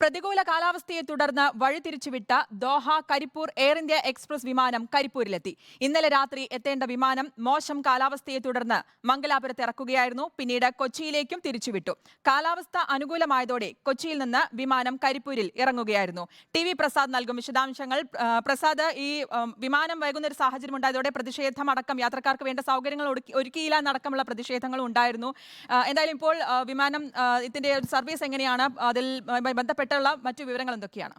പ്രതികൂല കാലാവസ്ഥയെ തുടർന്ന് വഴിതിരിച്ചുവിട്ട Doha Karipur Air India Express വിമാനം കരിപ്പൂരിലെത്തി. ഇന്നലെ രാത്രി എത്തേണ്ട വിമാനം മോശം കാലാവസ്ഥയെ തുടർന്ന് മംഗലാപുരത്ത് ഇറക്കുകയായിരുന്നു. പിന്നീട് കൊച്ചിയിലേക്കും തിരിച്ചുവിട്ടു. കാലാവസ്ഥ അനുകൂലമായതോടെ കൊച്ചിയിൽ നിന്ന് വിമാനം കരിപ്പൂരിൽ ഇറങ്ങുകയായിരുന്നു. ടി വി പ്രസാദ് നൽകും വിശദാംശങ്ങൾ. പ്രസാദ് ഈ വിമാനം വൈകുന്ന ഒരു സാഹചര്യം ഉണ്ടായതോടെ പ്രതിഷേധം അടക്കം യാത്രക്കാർക്ക് വേണ്ട സൗകര്യങ്ങൾ ഒരുക്കിയില്ല എന്നടക്കമുള്ള പ്രതിഷേധങ്ങളും ഉണ്ടായിരുന്നു. എന്തായാലും ഇപ്പോൾ വിമാനം ഇതിന്റെ സർവീസ് എങ്ങനെയാണ്? അതിൽ ആ, ബന്ധപ്പെട്ടുള്ള മറ്റു വിവരങ്ങൾ എന്തൊക്കെയാണ്?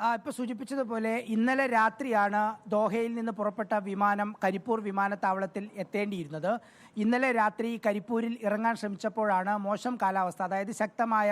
ആ, ഇപ്പൊ സൂചിപ്പിച്ചതുപോലെ ഇന്നലെ രാത്രിയാണ് ദോഹയിൽ നിന്ന് പുറപ്പെട്ട വിമാനം കരിപ്പൂർ വിമാനത്താവളത്തിൽ എത്തേണ്ടിയിരുന്നത്. ഇന്നലെ രാത്രി കരിപ്പൂരിൽ ഇറങ്ങാൻ ശ്രമിച്ചപ്പോഴാണ് മോശം കാലാവസ്ഥ അതായത് ശക്തമായ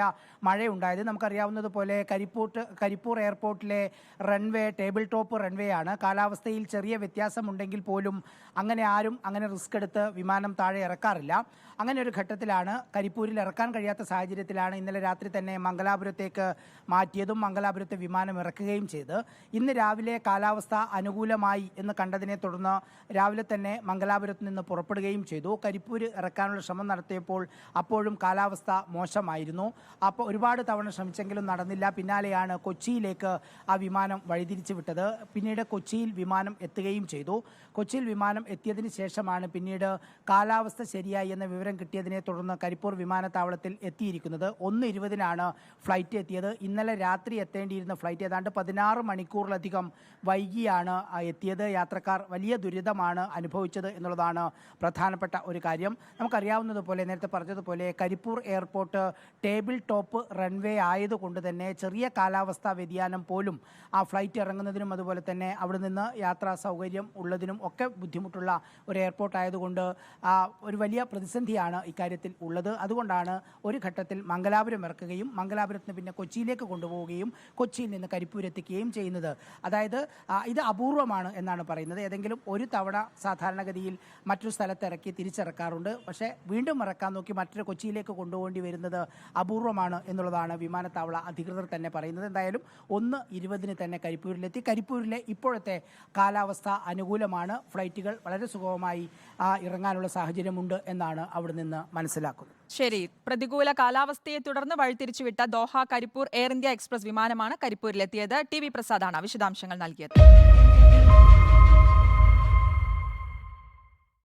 മഴയുണ്ടായത്. നമുക്കറിയാവുന്നതുപോലെ കരിപ്പൂർ കരിപ്പൂർ എയർപോർട്ടിലെ റൺവേ ടേബിൾ ടോപ്പ് റൺവേ ആണ്. കാലാവസ്ഥയിൽ ചെറിയ വ്യത്യാസമുണ്ടെങ്കിൽ പോലും അങ്ങനെ ആരും അങ്ങനെ റിസ്ക് എടുത്ത് വിമാനം താഴെ ഇറക്കാറില്ല. അങ്ങനെ ഒരു ഘട്ടത്തിലാണ് കരിപ്പൂരിൽ ഇറക്കാൻ കഴിയാത്ത സാഹചര്യത്തിലാണ് ഇന്നലെ രാത്രി തന്നെ മംഗലാപുരത്തേക്ക് മാറ്റിയതും മംഗലാപുരത്തെ വിമാനം ഇറക്കുകയും ചെയ്ത്. ഇന്ന് രാവിലെ കാലാവസ്ഥ അനുകൂലമായി എന്ന് കണ്ടതിനെ തുടർന്ന് രാവിലെ തന്നെ മംഗലാപുരത്ത് നിന്ന് പുറപ്പെടുകയും ചെയ്തു. കരിപ്പൂര് ഇറക്കാനുള്ള ശ്രമം നടത്തിയപ്പോൾ അപ്പോഴും കാലാവസ്ഥ മോശമായിരുന്നു. അപ്പോൾ ഒരുപാട് തവണ ശ്രമിച്ചെങ്കിലും നടന്നില്ല. പിന്നാലെയാണ് കൊച്ചിയിലേക്ക് ആ വിമാനം വഴിതിരിച്ചു വിട്ടത്. പിന്നീട് കൊച്ചിയിൽ വിമാനം എത്തുകയും ചെയ്തു. കൊച്ചിയിൽ വിമാനം എത്തിയതിന് ശേഷമാണ് പിന്നീട് കാലാവസ്ഥ ശരിയായി എന്ന വിവരം കിട്ടിയതിനെ തുടർന്ന് കരിപ്പൂർ വിമാനത്താവളത്തിൽ എത്തിയിരിക്കുന്നത്. ഒന്ന് ഇരുപതിനാണ് ഫ്ലൈറ്റ് എത്തിയത്. ഇന്നലെ രാത്രി എത്തേണ്ടിയിരുന്ന ഫ്ലൈറ്റ് ഏതാണ്ട് പതിനാറ് മണിക്കൂറിലധികം വൈകിയാണ് എത്തിയത്. യാത്രക്കാർ വലിയ ദുരിതമാണ് അനുഭവിച്ചത് എന്നുള്ളതാണ് പ്രധാനപ്പെട്ട ഒരു കാര്യം. നമുക്കറിയാവുന്നതുപോലെ നേരത്തെ പറഞ്ഞതുപോലെ Karipur airport table top runway ആയതുകൊണ്ട് തന്നെ ചെറിയ കാലാവസ്ഥാ വ്യതിയാനം പോലും ആ ഫ്ലൈറ്റ് ഇറങ്ങുന്നതിനും അതുപോലെ തന്നെ അവിടെ നിന്ന് യാത്രാ സൗകര്യം ഉള്ളതിനും ഒക്കെ ബുദ്ധിമുട്ടുള്ള ഒരു എയർപോർട്ട് ആയതുകൊണ്ട് ആ, ഒരു വലിയ പ്രതിസന്ധിയാണ് ഇക്കാര്യത്തിൽ ഉള്ളത്. അതുകൊണ്ടാണ് ഒരു ഘട്ടത്തിൽ മംഗലാപുരം ഇറക്കുകയും മംഗലാപുരത്തിന് പിന്നെ കൊച്ചിയിലേക്ക് കൊണ്ടുപോവുകയും കൊച്ചിയിൽ നിന്ന് കരിപ്പൂരെത്തിക്കുകയും ചെയ്യുന്നത്. അതായത് ഇത് അപൂർവമാണ് എന്നാണ് പറയുന്നത്. ഏതെങ്കിലും ഒരു തവണ സാധാരണഗതിയിൽ മറ്റൊരു സ്ഥലത്ത് ഇറക്കി തിരിച്ചിറക്കാറുണ്ട്. പക്ഷേ വീണ്ടും ഇറക്കാൻ നോക്കി മറ്റൊരു കൊച്ചിയിലേക്ക് കൊണ്ടുപോകേണ്ടി വരുന്നത് അപൂർവമാണ് എന്നുള്ളതാണ് വിമാനത്താവള അധികൃതർ തന്നെ പറയുന്നത്. എന്തായാലും ഒന്ന് ഇരുപതിന് തന്നെ കരിപ്പൂരിലെത്തി. കരിപ്പൂരിലെ ഇപ്പോഴത്തെ കാലാവസ്ഥ അനുകൂലമാണ്. ഫ്ലൈറ്റുകൾ വളരെ സുഗമമായി ഇറങ്ങാനുള്ള സാഹചര്യമുണ്ട് എന്നാണ് അവിടെ നിന്ന് മനസ്സിലാക്കുന്നത്. ശരി. പ്രതികൂല കാലാവസ്ഥയെ തുടർന്ന് വഴിതിരിച്ചുവിട്ട Doha Karipur Air India Express വിമാനമാണ് കരിപ്പൂരിലെത്തിയത്. ടി വി പ്രസാദാണ് വിശദാംശങ്ങൾ നൽകിയത്.